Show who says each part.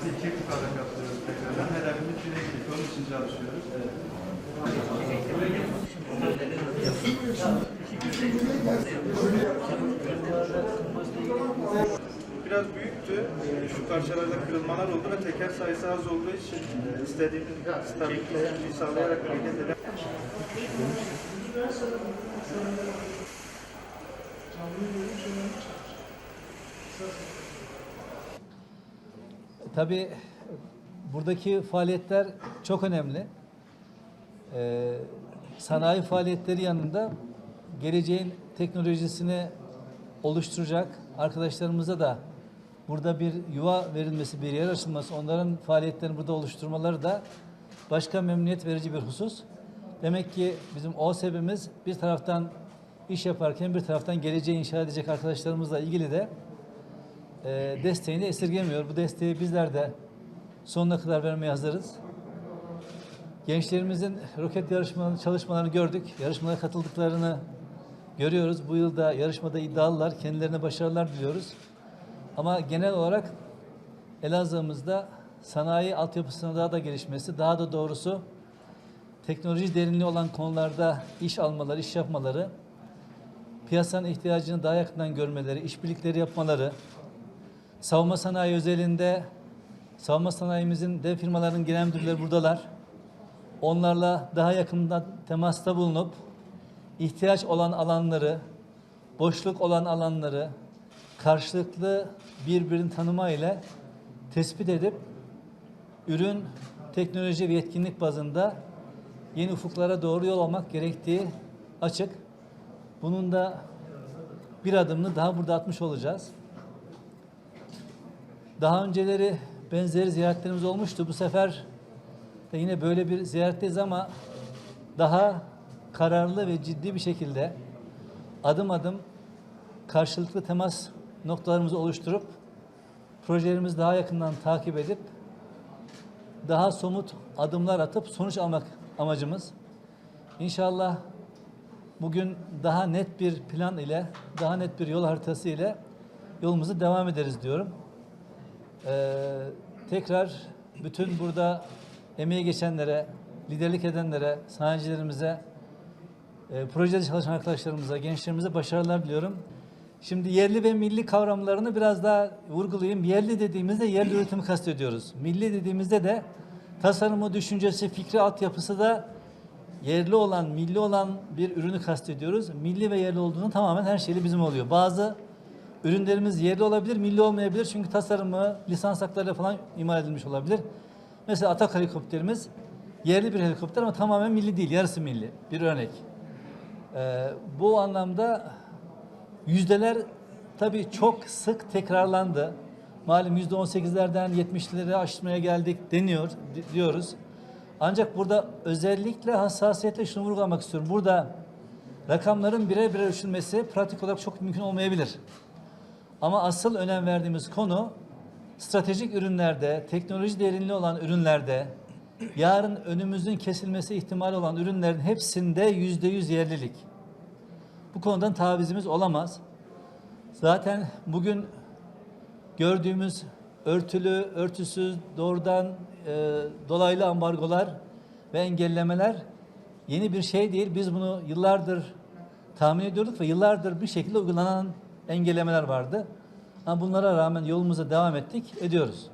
Speaker 1: 2021 Teknofest'e iki yukarıda katılıyoruz tekrardan. Hedefimiz birincilik. Onun için çalışıyoruz. Biraz büyüktü. Şu parçalarda kırılmalar oldu ve teker sayısı az olduğu için e, istediğimiz stabiliteyi sağlayarak hareket eden
Speaker 2: Tabii buradaki faaliyetler çok önemli. Ee, sanayi faaliyetleri yanında geleceğin teknolojisini oluşturacak arkadaşlarımıza da burada bir yuva verilmesi, bir yer açılması, onların faaliyetlerini burada oluşturmaları da başka memnuniyet verici bir husus. Demek ki bizim OSEB'imiz bir taraftan iş yaparken bir taraftan geleceği inşa edecek arkadaşlarımızla ilgili de e, desteğini esirgemiyor. Bu desteği bizler de sonuna kadar vermeye hazırız. Gençlerimizin roket yarışmalarını, çalışmalarını gördük. Yarışmalara katıldıklarını görüyoruz. Bu yılda yarışmada iddialılar. Kendilerine başarılar diliyoruz. Ama genel olarak Elazığ'ımızda sanayi altyapısının daha da gelişmesi, daha da doğrusu teknoloji derinliği olan konularda iş almaları, iş yapmaları, piyasanın ihtiyacını daha yakından görmeleri, işbirlikleri yapmaları, savunma sanayi özelinde savunma sanayimizin dev firmaların genel müdürleri buradalar. Onlarla daha yakından temasta bulunup ihtiyaç olan alanları, boşluk olan alanları karşılıklı birbirini tanıma ile tespit edip ürün, teknoloji ve yetkinlik bazında yeni ufuklara doğru yol almak gerektiği açık. Bunun da bir adımını daha burada atmış olacağız. Daha önceleri benzeri ziyaretlerimiz olmuştu. Bu sefer de yine böyle bir ziyaretteyiz ama daha kararlı ve ciddi bir şekilde adım adım karşılıklı temas noktalarımızı oluşturup projelerimizi daha yakından takip edip daha somut adımlar atıp sonuç almak amacımız. İnşallah bugün daha net bir plan ile, daha net bir yol haritası ile yolumuzu devam ederiz diyorum. Ee, tekrar bütün burada emeği geçenlere, liderlik edenlere, sanayicilerimize, e, projede çalışan arkadaşlarımıza, gençlerimize başarılar diliyorum. Şimdi yerli ve milli kavramlarını biraz daha vurgulayayım. Yerli dediğimizde yerli üretimi kastediyoruz. Milli dediğimizde de tasarımı, düşüncesi, fikri altyapısı da yerli olan, milli olan bir ürünü kastediyoruz. Milli ve yerli olduğunu tamamen her şeyle bizim oluyor. Bazı ürünlerimiz yerli olabilir, milli olmayabilir. Çünkü tasarımı, lisans haklarıyla falan imal edilmiş olabilir. Mesela Atak helikopterimiz yerli bir helikopter ama tamamen milli değil, yarısı milli. Bir örnek. Ee, bu anlamda yüzdeler tabii çok sık tekrarlandı. Malum yüzde on sekizlerden yetmişlere aşmaya geldik deniyor, di- diyoruz. Ancak burada özellikle hassasiyetle şunu vurgulamak istiyorum. Burada rakamların birer birer ölçülmesi pratik olarak çok mümkün olmayabilir. Ama asıl önem verdiğimiz konu stratejik ürünlerde, teknoloji derinliği olan ürünlerde, yarın önümüzün kesilmesi ihtimali olan ürünlerin hepsinde yüzde yüz yerlilik. Bu konudan tavizimiz olamaz. Zaten bugün gördüğümüz örtülü, örtüsüz, doğrudan e, dolaylı ambargolar ve engellemeler yeni bir şey değil. Biz bunu yıllardır tahmin ediyorduk ve yıllardır bir şekilde uygulanan engellemeler vardı. Ama bunlara rağmen yolumuza devam ettik, ediyoruz.